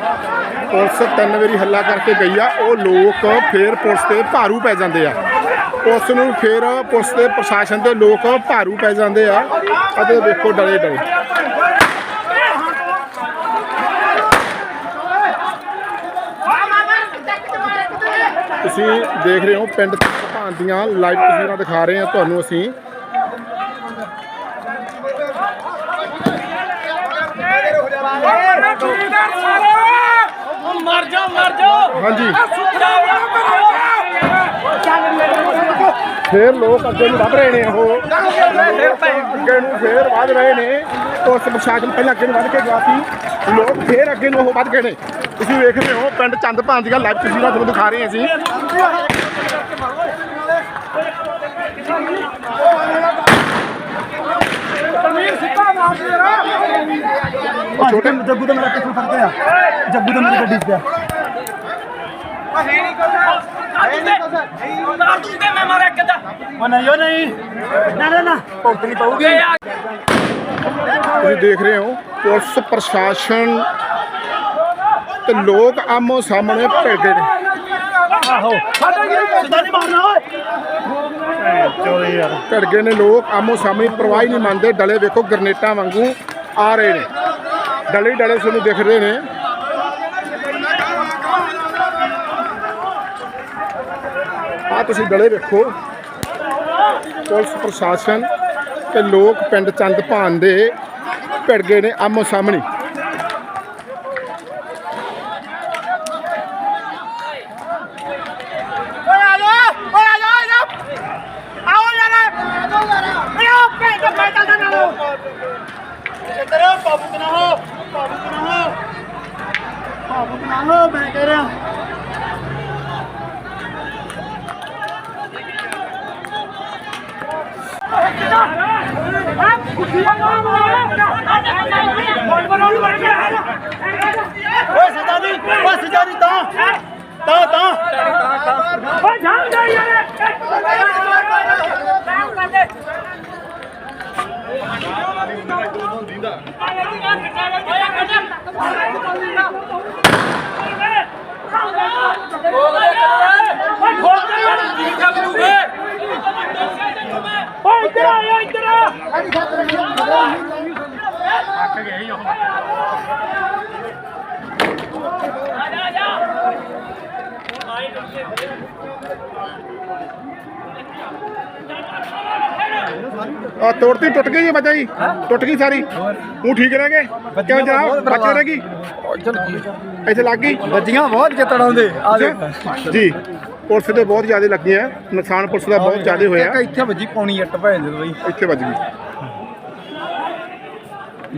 Police ਤਿੰਨ ਵਾਰੀ ਹੱਲਾ ਕਰਕੇ ਗਈ ਆ। ਉਹ ਲੋਕ ਫੇਰ ਪੁਲਿਸ ਤੇ ਭਾਰੂ ਪੈ ਜਾਂਦੇ ਆ। ਪੁਲਿਸ ਨੂੰ ਫੇਰ ਪੁਲਿਸ ਤੇ ਪ੍ਰਸ਼ਾਸਨ ਦੇ ਲੋਕ ਭਾਰੂ ਪੈ ਜਾਂਦੇ ਆ ਅਤੇ ਦੇਖੋ ਡਲੇ ਡਲੇ ਤੁਸੀਂ ਦੇਖ ਰਹੇ ਹੋ ਪਿੰਡ ਭਾਂ ਦੀਆਂ ਲਾਈਵ ਤਸਵੀਰਾਂ ਦਿਖਾ ਰਹੇ ਹਾਂ ਤੁਹਾਨੂੰ ਅਸੀਂ। ਮਰ ਜਾ ਮਰ ਜਾ ਹਾਂਜੀ। ਫੇਰ ਲੋਕ ਅੱਗੇ ਨੂੰ ਵੱਧ ਰਹੇ ਨੇ ਉਹ। ਅੱਗੇ ਨੂੰ ਫੇਰ ਵੱਧ ਰਹੇ ਨੇ। ਉਸ ਪ੍ਰਸ਼ਾਸਨ ਪਹਿਲਾਂ ਅੱਗੇ ਨੂੰ ਵੱਧ ਕੇ ਗਿਆ ਸੀ। ਲੋਕ ਫੇਰ ਅੱਗੇ ਨੂੰ ਉਹ ਵੱਧ ਗਏ ਨੇ। ਤੁਸੀਂ ਵੇਖ ਰਹੇ ਹੋ ਪਿੰਡ ਚੰਦ ਭਾਂ ਦੀਆਂ ਲਾਈਵ ਤਸਵੀਰਾਂ ਤੁਹਾਨੂੰ ਦਿਖਾ ਰਹੇ ਅਸੀਂ। ਛੋਟੇ ਜੱਗੂ ਤਾਂ ਮੇਰਾ ਪਿੱਛੇ ਫੜਦੇ ਆ? ਜੱਗੂ ਤਾਂ ਮੇਰੀ ਗੱਡੀ 'ਚ ਪਿਆ ਤੂੰ ਤੇ ਮੈਂ ਮਾਰਿਆ ਕਿੱਦਾਂ ਉਹ ਨਹੀਂ ਉਹ ਨਹੀਂ। ਨਾ ਨਾ ਨਾ। ਭੁਗਤ ਨਹੀਂ ਪਊਗੀ। ਤੁਸੀਂ ਦੇਖ ਰਹੇ ਹੋ ਪੁਲਿਸ ਪ੍ਰਸ਼ਾਸਨ ਤੇ ਲੋਕ ਆਮੋ ਸਾਹਮਣੇ ਭਿੜ ਗਏ ਨੇ। ਆਹੋ। ਸਿੱਧਾ ਨਹੀਂ ਮਾਰਨਾ ਓਏ। ਚੋਲੇ ਯਾਰ ਭਿੜ ਗਏ ਨੇ ਲੋਕ ਆਮੋ ਸਾਹਮਣੇ ਪਰਵਾਹ ਹੀ ਨਹੀਂ ਮੰਨਦੇ। ਡਲੇ ਵੇਖੋ ਗਰਨੇਟਾਂ ਵਾਂਗੂ ਆ ਰਹੇ ਨੇ। ਡਲੇ ਡਲੇ ਤੁਹਾਨੂੰ ਦਿਖ ਰਹੇ ਨੇ। ਆ ਤੁਸੀਂ ਡਲੇ ਵੇਖੋ। ਪੁਲਿਸ ਪ੍ਰਸ਼ਾਸਨ ਤੇ ਲੋਕ ਪਿੰਡ ਚੰਦ ਭਾਨ ਦੇ ਭਿੜ ਗਏ ਨੇ ਆਮੋ ਸਾਹਮਣੇ। ਤੇਰੇ ਬਾਬੂ ਨਾ ਹੋ? ਬਾਬੂ ਨਾ ਹੋ। ਬਾਬੂ ਨਾ ਹੋ ਮੈਂ ਕਹਿ ਰਿਹਾ। ਓਏ ਨਹੀਂ ਓਏ ਸਿੱਧਾ ਨਹੀਂ ਤਾਂ। ਤਾਂ ਤਾਂ। ਓਏ ਇੱਧਰ ਆ ਇੱਧਰ ਆ ਆ ਤੋੜਤੀ ਟੁੱਟ ਗਈ ਜੀ ਬੱਚਾ ਜੀ। ਟੁੱਟ ਗਈ ਸਾਰੀ। ਉਹ ਠੀਕ ਰਹਿ ਗਏ। ਕਿਵੇਂ ਜਨਾਬ? ਬੱਚੇ ਰਹਿ ਗਈ ਇੱਥੇ ਲੱਗ ਗਈ? ਵੱਜੀਆਂ ਬਹੁਤ ਜਿੱਤਣ ਆਉਂਦੇ। ਆ ਜੀ। ਪੁਲਿਸ ਦੇ ਬਹੁਤ ਜ਼ਿਆਦਾ ਲੱਗੀਆਂ ਨੁਕਸਾਨ ਪੁਲਿਸ ਦਾ ਬਹੁਤ ਜ਼ਿਆਦਾ ਹੋਇਆ। ਇੱਥੇ ਵੱਜੀ ਪੌਣੀ ਜੱਟ ਭੈਣ ਦੇ ਬਈ। ਇੱਥੇ ਵੱਜ ਗਈ।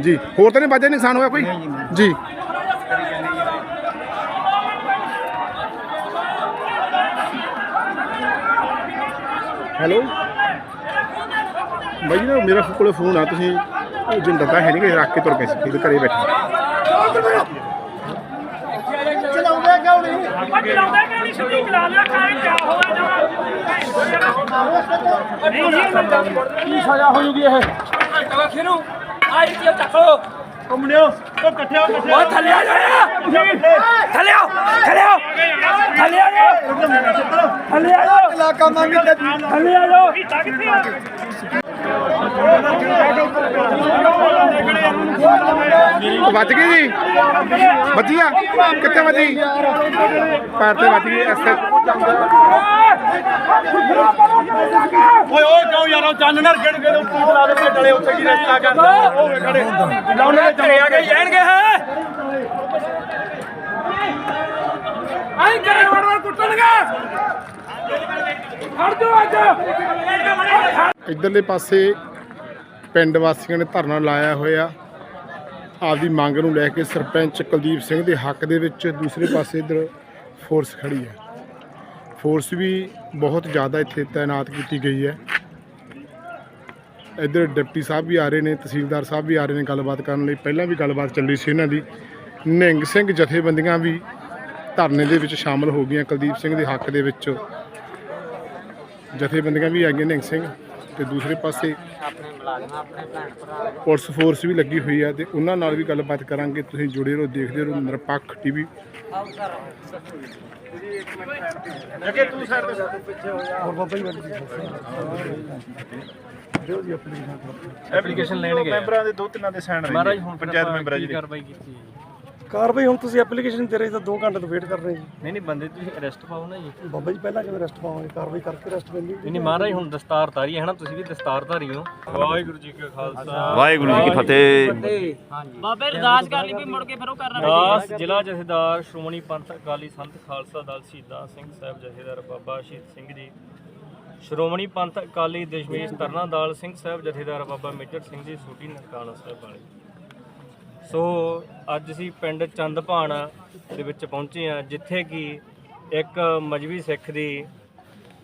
ਜੀ। ਹੋਰ ਤਾਂ ਨਹੀਂ ਵੱਜਿਆ ਨੁਕਸਾਨ ਹੋਇਆ ਕੋਈ? ਜੀ। ਹੈਲੋ? ਬਾਈ ਜੀ ਨਾ ਮੇਰਾ ਕੋਲੇ ਫੋਨ ਆ ਤੁਸੀਂ ਉਹ ਜਿੰਦਾ ਤਾਂ ਹੈ ਨਹੀਂ ਕਿ ਰੱਖ ਕੇ ਤੁਰ ਗਏ ਸੀ ਘਰੇ ਬੈਠੇ। ਚਲਾਉਂਦੇ ਕਿਉਂ ਨਹੀਂ ਚਲਾਉਂਦਾ ਕਿ ਨਹੀਂ ਛੁੱਟੀ ਚਲਾ ਲਿਆ ਖਾਏ ਕਿਆ ਹੋਇਆ ਨਹੀਂ ਜੀ ਕੀ ਸਜ਼ਾ ਹੋ ਜੂਗੀ ਇਹ? ਘੰਟਾ ਖਿਰੂ ਆਈ ਕੀ ਚੱਕ ਲੋ ਉਹ ਮੁੰਡਿਓ ਉਹ ਇਕੱਠੇ ਹੋ ਇਕੱਠੇ ਓ ਥੱਲੇ ਆ ਜਾ ਥੱਲੇ ਆ ਥੱਲੇ ਥੱਲੇ ਆ ਜਾ। ਥੱਲੇ ਆ ਜਾ। ਇਲਾਕਾ ਮੰਗੀ ਤੇ ਥੱਲੇ ਆ? ਵੱਜ ਗਈ ਜੀ? ਵੱਜੀ ਆ ਕਿੱਥੇ ਵੱਜੀ? ਪੈਰ ਤੇ ਵੱਜ ਗਈ ਐਸੇ ਓਏ ਓਏ, ਕਿਉਂ ਯਾਰ, ਉਹ ਚੰਨ ਨਾਲ ਗਿਣ ਕੇ ਉੱਤੇ ਚਲਾ ਦੇ ਡਲੇ ਉੱਥੇ ਕੀ ਰਸਤਾ ਕਰਦੇ ਉਹ ਵੇ ਖੜੇ। ਲਾਉਣੇ ਦੇ ਘਰੇ ਆ ਕੇ ਜਾਣਗੇ ਹੈ? ਆਈ ਕਰੇ, ਵੜ ਵੜ, ਕੁੱਟਣਗੇ। ਹਟ ਜਾ ਅੱਜ। ਇਧਰਲੇ ਪਾਸੇ ਪਿੰਡ ਵਾਸੀਆਂ ਨੇ ਧਰਨਾ ਲਾਇਆ ਹੋਇਆ। ਆਪਦੀ ਮੰਗ ਨੂੰ ਲੈ ਕੇ ਸਰਪੰਚ ਕੁਲਦੀਪ ਸਿੰਘ ਦੇ ਹੱਕ ਦੇ ਵਿੱਚ ਦੂਸਰੇ ਪਾਸੇ ਇਧਰ ਫੋਰਸ ਖੜੀ ਹੈ। ਫੋਰਸ ਵੀ ਬਹੁਤ ਜ਼ਿਆਦਾ ਇੱਥੇ ਤਾਇਨਾਤ ਕੀਤੀ ਗਈ ਹੈ। ਇਧਰ ਡਿਪਟੀ ਸਾਹਿਬ ਵੀ ਆ ਰਹੇ ਨੇ, ਤਹਿਸੀਲਦਾਰ ਸਾਹਿਬ ਵੀ ਆ ਰਹੇ ਨੇ, ਗੱਲਬਾਤ ਕਰਨ ਲਈ। ਪਹਿਲਾਂ ਵੀ ਗੱਲਬਾਤ ਚੱਲੀ ਸੀ ਇਹਨਾਂ ਦੀ। ਨਿੰਗ ਸਿੰਘ ਜਥੇਬੰਦੀਆਂ ਵੀ ਧਰਨੇ ਦੇ ਵਿੱਚ ਸ਼ਾਮਲ ਹੋ ਗਈਆਂ। ਕੁਲਦੀਪ ਸਿੰਘ ਦੇ ਹੱਕ ਦੇ ਵਿੱਚ ਜਥੇਬੰਦੀਆਂ ਵੀ ਆ ਗਈਆਂ ਨਿਹੰਗ ਸਿੰਘ। ਤੇ ਦੂਸਰੇ ਪਾਸੇ ਪੁਲਿਸ ਫੋਰਸ ਵੀ ਲੱਗੀ ਹੋਈ ਹੈ ਤੇ ਉਹਨਾਂ ਨਾਲ ਵੀ ਗੱਲਬਾਤ ਕਰਾਂਗੇ। ਤੁਸੀਂ ਜੁੜੇ ਰਹੋ ਦੇਖਦੇ ਰਹੋ ਨਿਰਪੱਖ ਟੀਵੀ। ਅੱਗੇ ਤੂੰ ਸਾਈਡ ਤੇ ਐਪਲੀਕੇਸ਼ਨ ਲੈਣਗੇ। ਮੈਂਬਰਾਂ ਦੇ ਦੋ ਤਿੰਨਾਂ ਦੇ ਸਾਈਨ ਰਹੇ ਮਹਾਰਾਜ ਹੁਣ ਪੰਚਾਇਤ ਮੈਂਬਰ ਕਾਰਵਾਈ ਕੀਤੀ ਹੈ? ਕਾਰਵਾਈ ਹੁਣ ਤੁਸੀਂ ਐਪਲੀਕੇਸ਼ਨ ਦੇ ਰਹੇ ਤਾਂ 2 ਘੰਟੇ ਤੋਂ ਵੇਟ ਕਰ ਰਹੇ ਜੀ। ਨਹੀਂ ਨਹੀਂ ਬੰਦੇ ਤੁਸੀਂ ਅਰੈਸਟ ਪਾਓ ਨਾ ਜੀ। ਬਾਬਾ ਜੀ ਪਹਿਲਾਂ ਕਿਵੇਂ ਰੈਸਟ ਪਾਵਾਂਗੇ? ਕਾਰਵਾਈ ਕਰਕੇ ਰੈਸਟ ਮਿਲਦੀ ਨਹੀਂ ਨਹੀਂ ਮਹਾਰਾਜ ਹੁਣ ਦਸਤਾਰ ਧਾਰੀ ਹੈ ਨਾ ਤੁਸੀਂ ਵੀ ਦਸਤਾਰ ਧਾਰੀ ਹੋ। ਵਾਹਿਗੁਰੂ ਜੀ ਕਾ ਖਾਲਸਾ। ਵਾਹਿਗੁਰੂ ਜੀ ਕੀ ਫਤਿਹ। ਬਾਬੇ ਅਰਦਾਸ ਕਰ ਲਈ ਵੀ ਮੁੜ ਕੇ ਫਿਰ ਉਹ ਕਰਨਾ ਦਾਸ ਜ਼ਿਲ੍ਹਾ ਜਥੇਦਾਰ ਸ਼੍ਰੋਮਣੀ ਪੰਥ ਅਕਾਲੀ ਸੰਤ ਖਾਲਸਾ ਦਲ ਸ਼ਹੀਦਾਂ ਸਿੰਘ ਸਾਹਿਬ ਜਥੇਦਾਰ ਬਾਬਾ ਸ਼ਹੀਦ ਸਿੰਘ ਜੀ ਸ਼੍ਰੋਮਣੀ ਪੰਥ ਅਕਾਲੀ ਦਸ਼ਮੇਸ਼ ਤਰਨਾ ਦਲ ਸਿੰਘ ਸਾਹਿਬ ਜਥੇਦਾਰ ਬਾਬਾ ਮੇਜਰ ਸਿੰਘ ਜੀ ਸੂਟੀ ਨਨਕਾਣਾ ਸਾਹਿਬ ਵਾਲੇ। ਸੋ ਅੱਜ ਅਸੀਂ ਪਿੰਡ ਚੰਦਪਾਣ ਦੇ ਵਿੱਚ ਪਹੁੰਚੇ ਆ ਜਿੱਥੇ ਕਿ ਇੱਕ ਮਜਬੀ ਸਿੱਖ ਦੀ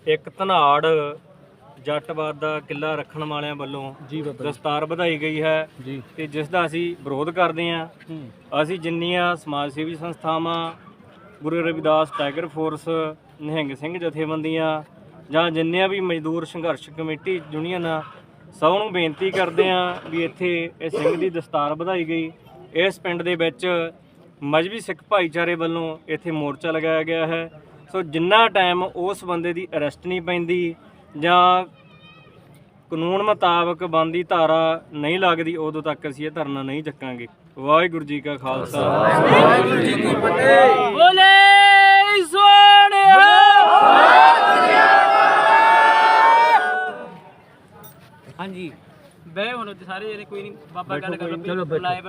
ਇੱਕ ਧਨਾੜ ਜੱਟਵਾਦ ਦਾ ਕਿੱਲਾ ਰੱਖਣ ਵਾਲਿਆਂ ਵੱਲੋਂ ਜੀ ਦਸਤਾਰ ਵਧਾਈ ਗਈ ਹੈ ਜੀ। ਤੇ ਜਿਸ ਦਾ ਅਸੀਂ ਵਿਰੋਧ ਕਰਦੇ ਹਾਂ। ਅਸੀਂ ਜਿੰਨੀਆਂ ਸਮਾਜ ਸੇਵੀ ਸੰਸਥਾਵਾਂ ਗੁਰੂ ਰਵਿਦਾਸ ਟਾਈਗਰ ਫੋਰਸ ਨਿਹੰਗ ਸਿੰਘ ਜਥੇਬੰਦੀਆਂ ਜਾਂ ਜਿੰਨੀਆਂ ਵੀ ਮਜ਼ਦੂਰ ਸੰਘਰਸ਼ ਕਮੇਟੀ ਯੂਨੀਅਨ ਆ ਸਭ ਨੂੰ ਬੇਨਤੀ ਕਰਦੇ ਹਾਂ ਵੀ ਇੱਥੇ ਇਹ ਸਿੰਘ ਦੀ ਦਸਤਾਰ ਵਧਾਈ ਗਈ। ਇਸ ਪਿੰਡ ਦੇ ਵਿੱਚ ਮਜਬੀ ਸਿੱਖ ਭਾਈਚਾਰੇ ਵੱਲੋਂ ਇੱਥੇ ਮੋਰਚਾ ਲਗਾਇਆ ਗਿਆ ਹੈ। ਸੋ ਜਿੰਨਾ ਟਾਈਮ ਉਸ ਬੰਦੇ ਦੀ ਅਰੈਸਟ ਨਹੀਂ ਪੈਂਦੀ ਜਾਂ ਕਾਨੂੰਨ ਮੁਤਾਬਕ ਬੰਦੀ ਧਾਰਾ ਨਹੀਂ ਲੱਗਦੀ ਉਦੋਂ ਤੱਕ ਅਸੀਂ ਇਹ ਧਰਨਾ ਨਹੀਂ ਚੱਕਾਂਗੇ। ਵਾਹਿਗੁਰੂ ਜੀ ਕਾ ਖਾਲਸਾ। ਬੋਲੇ ਸੋਹਣਿਆ। ਹਾਂਜੀ। ਬੈ ਹੁਣ ਸਾਰੇ ਜਣੇ ਕੋਈ ਨਹੀਂ ਬਾਬਾ ਗੱਲ ਕਰ ਚਲੋ ਬੁਲਾਏ